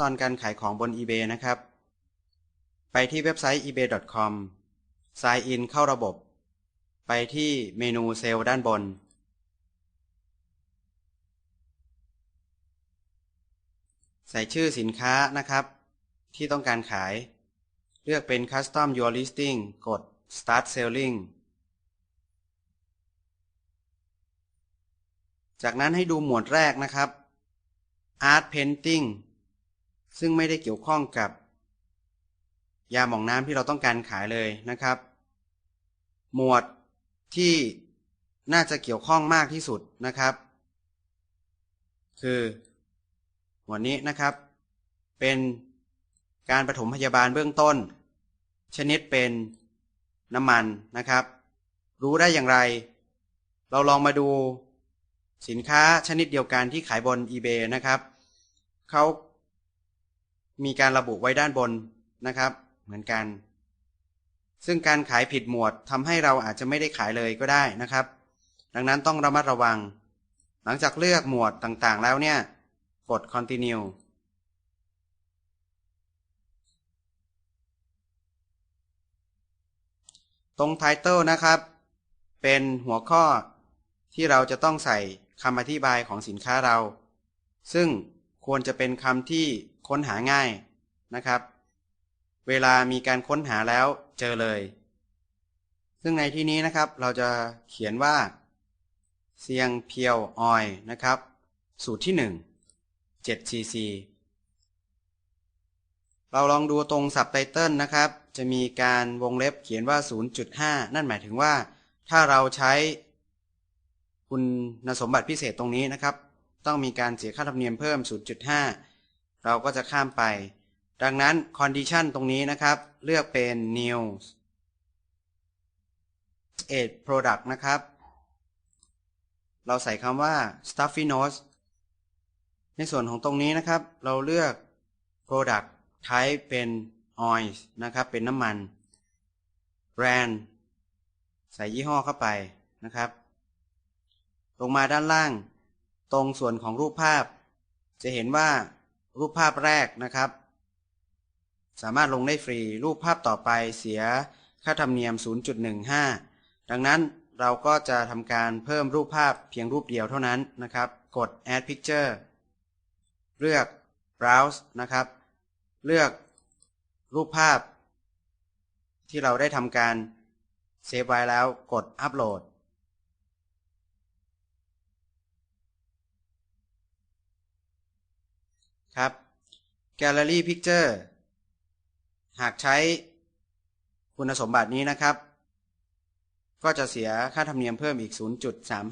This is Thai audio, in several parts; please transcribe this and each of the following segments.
ตอนการขายของบน eBay นะครับ ไปที่เว็บไซต์ ebay.com sign in เข้าระบบ ไปที่เมนูเซลล์ด้านบน ใส่ชื่อสินค้านะครับ ที่ต้องการขาย เลือกเป็น Custom Your Listing กด Start Selling จากนั้นให้ดูหมวดแรกนะครับ Art Painting ซึ่งไม่ได้เกี่ยวข้องกับ ยาหม่องน้ำที่เราต้องการขายเลยนะครับ หมวดที่น่าจะเกี่ยวข้องมากที่สุดนะครับ คือหมวดนี้นะครับ เป็นการปฐมพยาบาลเบื้องต้น ชนิดเป็นน้ำมันนะครับ รู้ได้อย่างไร เราลองมาดูสินค้าชนิดเดียวกันที่ขายบน eBay นะครับเขา มีการระบุไว้ด้านบนนะครับ เหมือนกัน ซึ่งการขายผิดหมวดทำให้เราอาจจะไม่ได้ขายเลยก็ได้นะครับ ดังนั้นต้องระมัดระวัง หลังจากเลือกหมวดต่างๆ แล้วเนี่ย กด continue ตรง title นะครับ เป็นหัวข้อที่เราจะต้องใส่คำอธิบายของสินค้าเรา ซึ่งควรจะเป็นคำที่ ค้นหาง่ายนะครับ เวลามีการค้นหาแล้วเจอเลย ซึ่งในที่นี้นะครับเราจะเขียนว่าเซียงเพียวออยนะครับ สูตรที่ 1 7 cc เราลองดูตรงสับไตเติลนะครับ จะมีการวงเล็บเขียนว่า 0.5 นั่นหมายถึงว่า ถ้าเราใช้คุณสมบัติพิเศษตรงนี้นะครับ ต้องมีการเสียค่าธรรมเนียมเพิ่ม 0.5 เราก็จะข้ามไป ดังนั้น condition ตรงนี้นะครับ เลือกเป็น new 8 product นะครับ เราใส่คำว่า stuffy nose ในส่วนของตรงนี้นะครับ เราเลือก product type เป็น oil นะครับ เป็นน้ำมัน brand ใส่ยี่ห้อเข้าไปนะครับ ลงมาด้านล่าง ตรงส่วนของรูปภาพ จะเห็นว่า รูปภาพแรกนะครับ สามารถลงได้ฟรี รูปภาพต่อไปเสียค่าธรรมเนียม 0.15 ดังนั้นเราก็จะทำการเพิ่มรูปภาพเพียงรูปเดียวเท่านั้นนะครับ กด add picture เลือก browse นะครับ เลือกรูปภาพ ที่เราได้ทำการเซฟไว้แล้วกดอัปโหลด ครับ Gallery Picture หากใช้คุณสมบัตินี้นะครับ ก็จะเสียค่าธรรมเนียมเพิ่มอีก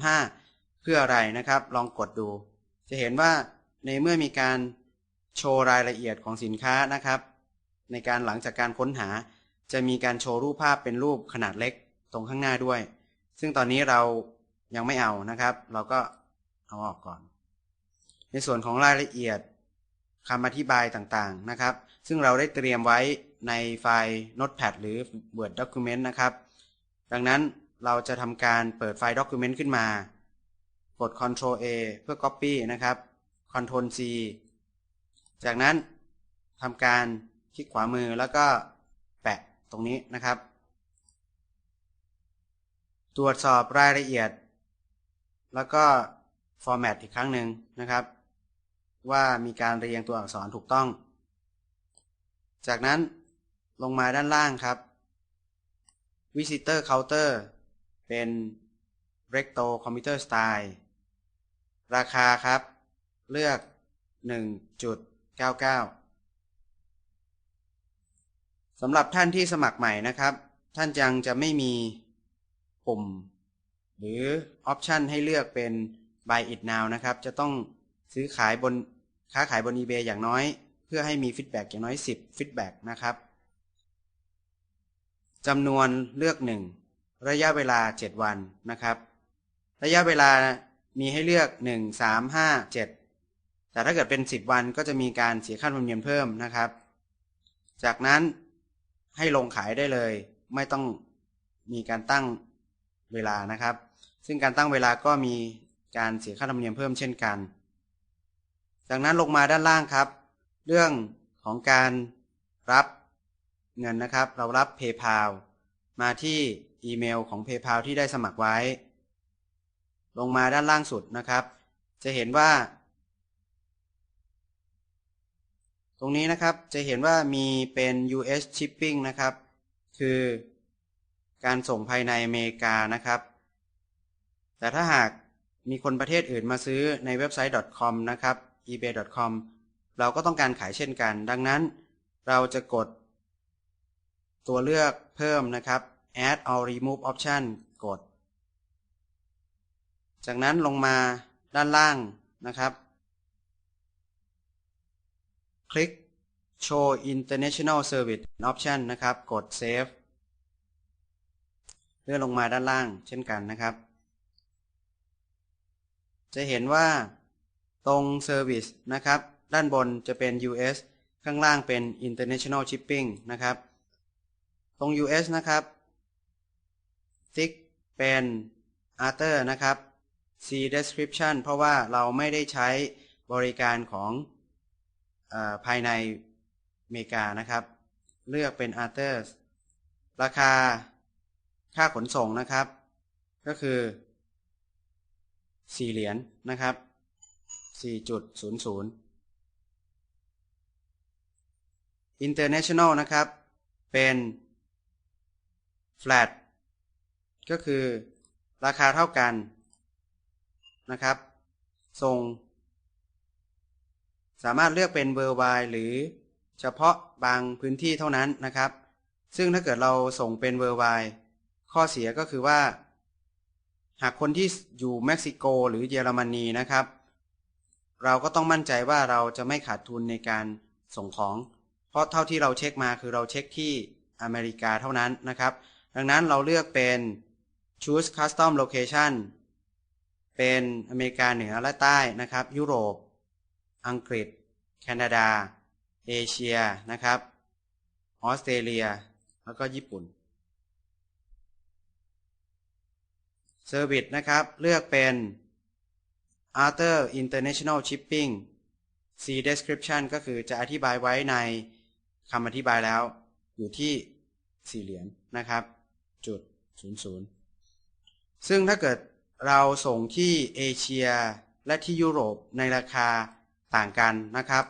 0.35 เพื่ออะไรนะครับ ลองกดดู จะเห็นว่าในเมื่อมีการโชว์รายละเอียดของสินค้านะครับ ในการหลังจากการค้นหา จะมีการโชว์รูปภาพเป็นรูปขนาดเล็กตรงข้างหน้าด้วย ซึ่งตอนนี้เรายังไม่เอานะครับ เราก็เอาออกก่อน ในส่วนของรายละเอียด คำอธิบายต่างๆนะครับ ซึ่งเราได้เตรียมไว้ในไฟล์ Notepad หรือ Word Document นะครับ ดังนั้นเราจะทำการเปิดไฟล์ Document ขึ้นมา กด Ctrl A เพื่อ Copy นะครับ Ctrl C จากนั้นทำการคลิกขวามือแล้วก็แปะตรงนี้นะครับ ตรวจสอบรายละเอียด แล้วก็ Format อีกครั้งหนึ่งนะครับ ว่ามีการเรียงตัวอักษรถูกต้อง จากนั้นลงมาด้านล่างครับ Visitor Counter เป็น Recto Computer Style ราคาครับ เลือก 1.99 สำหรับท่านที่สมัครใหม่นะครับ ท่านยังจะไม่มีปุ่ม หรือออปชันให้เลือกเป็น Buy It Now นะครับ จะต้องซื้อขายบน ค้าขายบน eBay อย่างน้อย เพื่อให้มีฟีดแบ็กอย่างน้อย 10ฟีดแบ็กนะครับจำนวนเลือกหนึ่งระยะเวลา 7 วันนะครับ ระยะเวลามีให้เลือก 1 3 5 7 แต่ถ้าเกิดเป็น 10 วันก็จะมีการเสียค่าธรรมเนียมเพิ่มนะครับ จากนั้นให้ลงขายได้เลย ไม่ต้องมีการตั้งเวลานะครับ ซึ่งการตั้งเวลาก็มีการเสียค่าธรรมเนียมเพิ่มเช่นกัน จากนั้นลงมาด้านล่างครับ เรื่องของการรับเงินนะครับ เรารับ PayPal มาที่อีเมลของ PayPal ที่ได้สมัครไว้ ลงมาด้านล่างสุดนะครับ จะเห็นว่า ตรงนี้นะครับจะเห็นว่ามีเป็น US shipping นะครับ คือการส่งภายในอเมริกานะครับ แต่ถ้าหากมีคนประเทศอื่นมาซื้อในเว็บไซต์ .com นะครับ ebay.com เราก็ต้องการขายเช่นกัน ดังนั้นเราจะกด ตัวเลือกเพิ่มนะครับ add or remove option กด จากนั้นลงมาด้านล่างนะครับ คลิก show international service option นะครับ กด save เลื่อนลงมาด้านล่างเช่นกันนะครับ จะเห็นว่า ตรง service นะครับ ด้านบนจะเป็น US ข้างล่างเป็น international shipping นะครับ ตรง US นะครับติ๊กเป็น other นะครับ see description เพราะว่าเราไม่ได้ใช้บริการของอภายในอเมริกานะครับ เลือกเป็น others ราคาค่าขนส่งนะครับ ก็คือ 4 เหรียญนนะครับ 4.00 International นะครับ เป็น flat ก็คือราคาเท่ากันนะครับส่งสามารถเลือกเป็นเบอร์ไวหรือเฉพาะบางพื้นที่เท่านั้นนะครับ ซึ่งถ้าเกิดเราส่งเป็นเวอร์ไวข้อเสียก็คือว่า หากคนที่อยู่เม็กซิโก หรือเยอรมนีนะครับ เราก็ต้องมั่นใจว่าเราจะไม่ขาดทุนในการส่งของ เพราะเท่าที่เราเช็คมาคือเราเช็คที่อเมริกาเท่านั้นนะครับ ดังนั้นเราเลือกเป็น choose custom location เป็นอเมริกาเหนือและใต้นะครับ ยุโรป อังกฤษ แคนาดา เอเชียนะครับออสเตรเลีย แล้วก็ญี่ปุ่น Service นะครับ เลือกเป็น Other International Shipping See Description ก็คือจะอธิบายไว้ในคำอธิบายแล้ว อยู่ที่สี่เหรียญนนะครับ จุดศูนย์ศูนย์ซึ่งถ้าเกิดเราส่งที่เอเชียและที่ยุโรปในราคาต่างกันนะครับ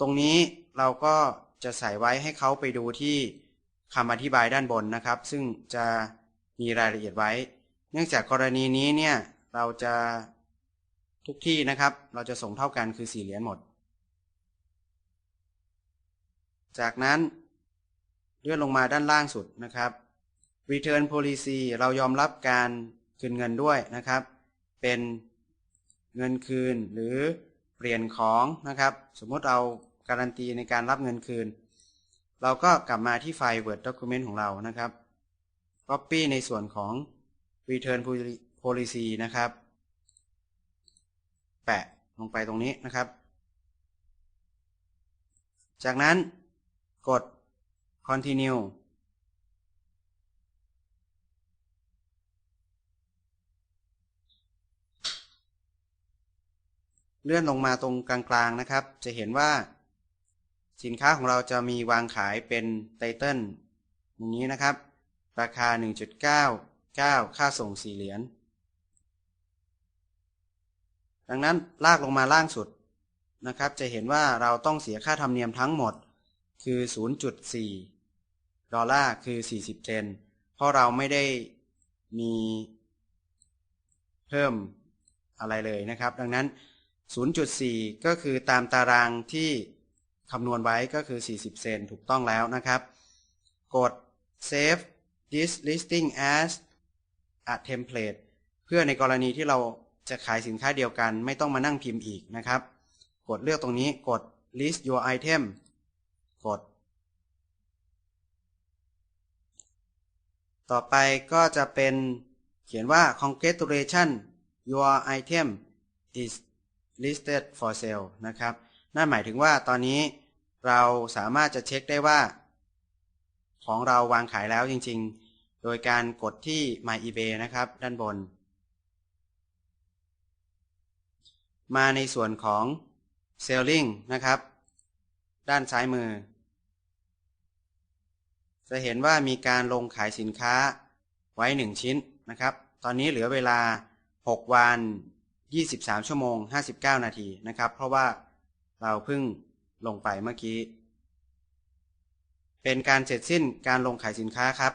ตรงนี้เราก็จะใส่ไว้ให้เขาไปดูที่คำอธิบายด้านบนนะครับ ซึ่งจะมีรายละเอียดไว้ เนื่องจากกรณีนี้เนี่ยเราจะ ทุกที่นะครับ เราจะส่งเท่ากันคือสี่เหรียญหมด จากนั้นเลื่อนลงมาด้านล่างสุดนะครับ return policy เรายอมรับการคืนเงินด้วยนะครับ เป็นเงินคืนหรือเปลี่ยนของนะครับ สมมติเราการันตีในการรับเงินคืน เราก็กลับมาที่ไฟล์ Word Document ของเรานะครับ Copy ในส่วนของ Return Policy นะครับ แปะลงไปตรงนี้นะครับ จากนั้นกด continue เลื่อนลงมาตรงกลางๆนะครับ จะเห็นว่า สินค้าของเราจะมีวางขายเป็นไตเติลอย่างนี้นะครับ ราคา 1.99 ค่าส่ง 4 เหรียญ ดังนั้นลากลงมาล่างสุดนะครับ จะเห็นว่าเราต้องเสียค่าธรรมเนียมทั้งหมดคือ 0.4 ดอลลาร์คือ 40 เซน เพราะเราไม่ได้มีเพิ่มอะไรเลยนะครับ ดังนั้น 0.4 ก็คือตามตารางที่คำนวณไว้ก็คือ 40 เซนถูกต้องแล้วนะครับ กด save this listing as a template เพื่อในกรณีที่เรา จะขายสินค้าเดียวกัน ไม่ต้องมานั่งพิมพ์อีกนะครับ กดเลือกตรงนี้กด list your item กด ต่อไปก็จะเป็นเขียนว่า congratulation your item is listed for sale นะครับ นั่นหมายถึงว่าตอนนี้เราสามารถจะเช็คได้ว่า ของเราวางขายแล้วจริง ๆ โดยการกดที่ My eBay นะครับ ด้านบน มาในส่วนของ Selling นะครับ ด้านซ้ายมือ จะเห็นว่ามีการลงขายสินค้าไว้ 1 ชิ้นนะครับ ตอนนี้เหลือเวลา 6 วัน 23 ชั่วโมง 59 นาทีนะครับ เพราะว่าเราเพิ่งลงไปเมื่อกี้ เป็นการเสร็จสิ้นการลงขายสินค้าครับ